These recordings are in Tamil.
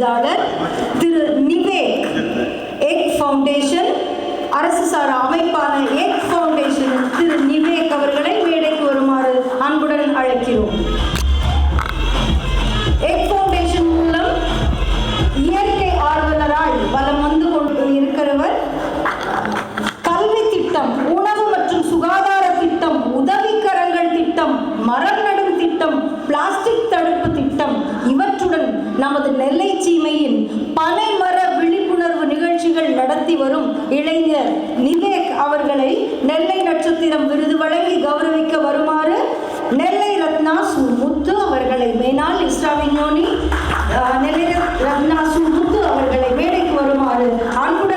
விருதாளர் திரு நிவேக். எக் ஃபவுண்டேஷன் அரசு சார் அமைப்பான எக் ஃபவுண்டேஷன் திரு நிவேக் அவர்களை மேடைக்கு வருமாறு அன்புடன் அழைக்கிறோம். வரும் இளைஞர். நிவேக் அவர்களை நெல்லை நட்சத்திரம் விருது வழங்கி கௌரவிக்க வருமாறு நெல்லை ரத்னா சு முத்து அவர்களை மேனால் இஸ்ராவினோனி அஹ், நெல்லை ரத்னா சு முத்து அவர்களை மேடைக்கு வருமாறு அன்புடன்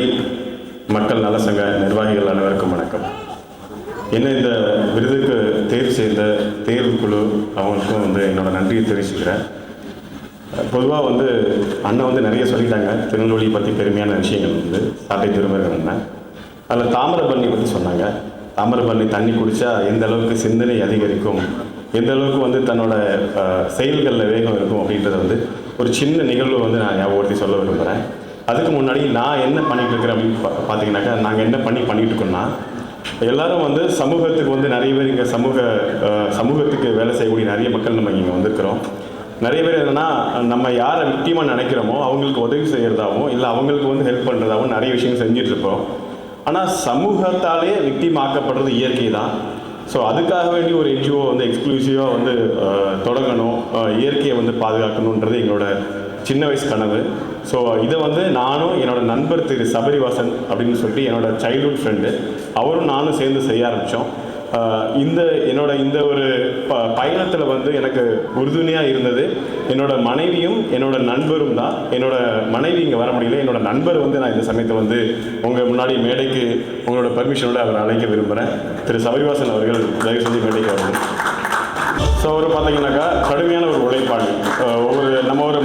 நெல்லை மக்கள் நல சங்க நிர்வாகிகள் அனைவருக்கும் வணக்கம். என்ன இந்த விருதுக்கு தேர்வு செய்த தேர்வு குழு அவங்களுக்கும் வந்து என்னோடய நன்றியை தெரிவிச்சுக்கிறேன். பொதுவாக வந்து அண்ணன் வந்து நிறைய சொல்லிட்டாங்க. திருநெல்வேலி பற்றி பெருமையான விஷயங்கள் வந்து சாட்டை திருமருகன் அண்ணன். அதில் தாமிரபரணி பற்றி சொன்னாங்க. தாமிரபரணி தண்ணி குடித்தா எந்த அளவுக்கு சிந்தனை அதிகரிக்கும்? எந்த அளவுக்கு வந்து தன்னோட செயல்களில் வேகம் இருக்கும் அப்படின்றத வந்து ஒரு சின்ன நிகழ்வு வந்து நான் ஞாபகப்படுத்தி சொல்ல விரும்புகிறேன் அதுக்கு முன்னாடி நான் என்ன பண்ணிகிட்டு இருக்கிறேன் அப்படின்னு பா- பார்த்தீங்கன்னாக்கா நாங்கள் என்ன பண்ணி பண்ணிகிட்டு இருக்கோம்னா எல்லாரும் வந்து சமூகத்துக்கு வந்து நிறைய பேர் இங்கே சமூக சமூகத்துக்கு வேலை செய்யக்கூடிய நிறைய மக்கள் நம்ம இங்கே வந்திருக்கிறோம். நிறைய பேர் என்னன்னா நம்ம யாரை விக்டிமாக நினைக்கிறோமோ அவங்களுக்கு உதவி செய்கிறதாவும் இல்லை அவங்களுக்கு வந்து ஹெல்ப் பண்ணுறதாவும் நிறைய விஷயங்கள் செஞ்சிட்ருக்கிறோம் ஆனால் சமூகத்தாலே விக்டிமாக்கப்படுறது இயற்கை தான் ஸோ அதுக்காக வேண்டி ஒரு என்ஜிஓ வந்து எக்ஸ்க்ளூசிவாக வந்து தொடங்கணும். இயற்கையை வந்து பாதுகாக்கணுன்றது எங்களோட சின்ன வயசு கனவு. ஸோ இதை வந்து நானும் என்னோடய நண்பர் திரு சபரிவாசன் அப்படின்னு சொல்லிட்டு என்னோட சைல்ட்ஹுட் ஃப்ரெண்டு அவரும் நானும் சேர்ந்து செய்ய ஆரம்பித்தோம் இந்த என்னோட இந்த ஒரு ப பயணத்தில் வந்து எனக்கு உறுதுணையாக இருந்தது. என்னோட மனைவியும் என்னோட நண்பரும் தான். என்னோட மனைவி இங்கே வர முடியல. என்னோட நண்பர் வந்து நான் இந்த சமயத்தில் வந்து உங்கள் முன்னாடி மேடைக்கு உங்களோட பர்மிஷனோட அவரை அழைக்க விரும்புகிறேன் திரு சபரிவாசன் அவர்கள் தயவு செஞ்சு மேடைக்கு வரணும் ஸோ அவர் பார்த்தீங்கன்னாக்கா கடுமையான ஒரு உழைப்பாளி. ஒரு நம்ம ஒரு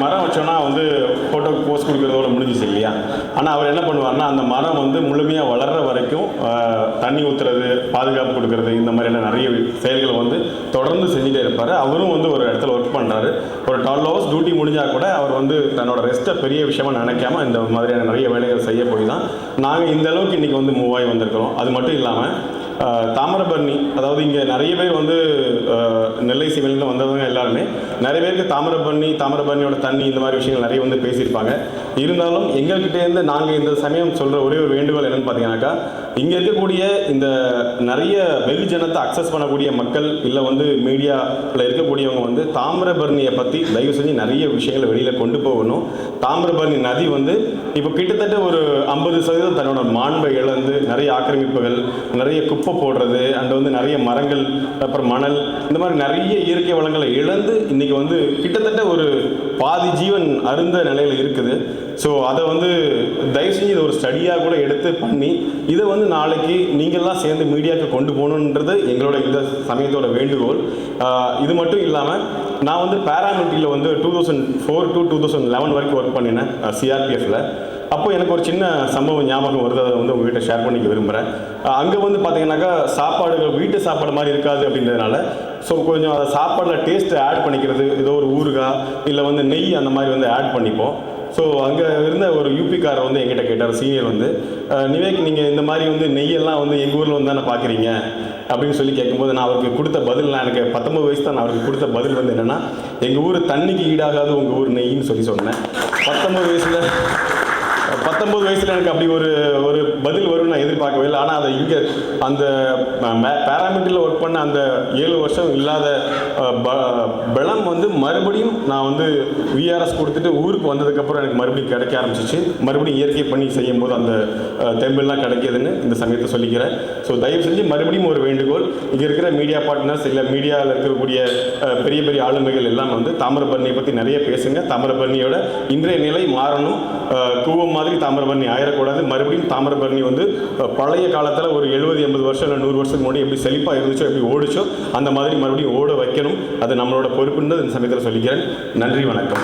ஆனால் அவர் என்ன பண்ணுவார்னா அந்த மரம் வந்து முழுமையாக வளர்ற வரைக்கும் தண்ணி ஊற்றுறது பாதுகாப்பு கொடுக்கறது இந்த மாதிரியான நிறைய செயல்களை வந்து தொடர்ந்து செஞ்சுட்டே இருப்பார். அவரும் வந்து ஒரு இடத்துல ஒர்க் பண்ணுறாரு ஒரு டுவெல் ஹவர்ஸ் டியூட்டி முடிஞ்சால் கூட அவர் வந்து தன்னோட ரெஸ்ட்டை பெரிய விஷயமா நினைக்காம இந்த மாதிரியான நிறைய வேலைகள் செய்ய போய் தான் நாங்கள் இந்த அளவுக்கு இன்றைக்கி வந்து மூவ் ஆகி வந்திருக்கிறோம். அது மட்டும் இல்லாமல் தாமிரபரணி அதாவது இங்கே நிறைய பேர் வந்து நெல்லை சிவிலில் வந்தவங்க எல்லாருமே நிறைய பேருக்கு தாமிரபரணி தாமிரபரணியோட தண்ணி இந்த மாதிரி விஷயங்கள் நிறைய வந்து பேசியிருப்பாங்க. இருந்தாலும் எங்கள்கிட்டேருந்து நாங்கள் இந்த சமயம் சொல்கிற ஒரே ஒரு வேண்டுகோள் என்னென்னு பார்த்தீங்கன்னாக்கா இங்கே இருக்கக்கூடிய இந்த நிறைய வெகுஜனத்தை அக்சஸ் பண்ணக்கூடிய மக்கள் இல்லை வந்து மீடியாவில் இருக்கக்கூடியவங்க வந்து தாமிரபரணியை பற்றி தயவு செஞ்சு நிறைய விஷயங்களை வெளியில் கொண்டு போகணும். தாமிரபரணி நதி வந்து இப்போ கிட்டத்தட்ட ஒரு ஐம்பது சதவீதம் தன்னோட மாண்பை இழந்து நிறைய ஆக்கிரமிப்புகள் நிறைய குப்பை போடுறது அண்ட் வந்து நிறைய மரங்கள் அப்புறம் மணல் இந்த மாதிரி நிறைய இயற்கை வளங்களை இழந்து இன்னைக்கு வந்து கிட்டத்தட்ட ஒரு பாதி ஜீவன் அருந்த நிலையில் இருக்குது. ஸோ அதை வந்து தயவு செஞ்சு இதை ஒரு ஸ்டடியாக கூட எடுத்து பண்ணி இதை வந்து நாளைக்கு நீங்கள்லாம் சேர்ந்து மீடியாவுக்கு கொண்டு போகணுன்றது எங்களோட இந்த சமயத்தோட வேண்டுகோள். இது மட்டும் இல்லாமல் நான் வந்து பேராமெட்ரியில் வந்து two thousand four to two thousand eleven வரைக்கும் ஒர்க் பண்ணினேன் சிஆர்பிஎஃப்ல அப்போ எனக்கு ஒரு சின்ன சம்பவம் ஞாபகம் வருது. அதை வந்து உங்ககிட்ட ஷேர் பண்ணிக்க விரும்புகிறேன் அங்கே வந்து பார்த்தீங்கன்னாக்கா சாப்பாடுகள் வீட்டு சாப்பாடு மாதிரி இருக்காது அப்படின்றதுனால ஸோ கொஞ்சம் அதை சாப்பாடில் டேஸ்ட்டு ஆட் பண்ணிக்கிறது ஏதோ ஒரு ஊறுகாய் இல்லை வந்து நெய் அந்த மாதிரி வந்து ஆட் பண்ணிப்போம். ஸோ அங்கே இருந்த ஒரு யூபிக்காரர் வந்து எங்கிட்ட கேட்டார் சீனியர் வந்து நிவேக் நீங்கள் இந்த மாதிரி வந்து நெய்யெல்லாம் வந்து எங்கள் ஊரில் வந்து தானே பார்க்குறீங்க அப்படின்னு சொல்லி கேட்கும்போது நான் அவருக்கு கொடுத்த பதில் நான் எனக்கு பத்தொம்பது வயசு தான் நான் அவருக்கு கொடுத்த பதில் வந்து என்னென்னா எங்கள் ஊர் தண்ணிக்கு ஈடாகாது உங்கள் ஊர் நெய்ன்னு சொல்லி சொன்னேன். பத்தொம்பது வயசில் பத்தொம்பது வயசுல எனக்கு அப்படி ஒரு ஒரு பதில் வரும்னு நான் எதிர்பார்க்கவே இல்லை. ஆனால் அதை இங்கே அந்த பேராமீட்டரில் ஒர்க் பண்ண அந்த ஏழு வருஷம் இல்லாத ப- பலம் வந்து மறுபடியும் நான் வந்து விஆர்எஸ் கொடுத்துட்டு ஊருக்கு வந்ததுக்கப்புறம் எனக்கு மறுபடியும் கிடைக்க ஆரம்பிச்சிச்சு. மறுபடியும் இயற்கை பண்ணி செய்யும் போது அந்த தெம்பெல்லாம் கிடைக்கிதுன்னு இந்த சமயத்தை சொல்லிக்கிறேன். ஸோ தயவு செஞ்சு மறுபடியும் ஒரு வேண்டுகோள். இங்கே இருக்கிற மீடியா பார்ட்னர்ஸ் இல்லை மீடியாவில் இருக்கக்கூடிய பெரிய பெரிய ஆளுமைகள் எல்லாம் வந்து தாமிரபரணியை பற்றி நிறைய பேசுங்க. தாமிரபரணியோட இன்றைய நிலை மாறணும். கூவம் மாதிரி தாமிரபரணி ஆயிடக்கூடாது மறுபடியும் தாமிரபரணி வந்து பழைய காலத்தில் ஒரு எழுபது எண்பது வருஷம் இல்லை நூறு வருஷத்துக்கு முன்னாடி எப்படி செழிப்பாக இருந்துச்சோ எப்படி ஓடிச்சோ அந்த மாதிரி மறுபடியும் ஓட வைக்கணும். அது நம்மளோட பொறுப்புன்னு இந்த சமயத்தில் சொல்லிக்கிறேன். நன்றி வணக்கம்.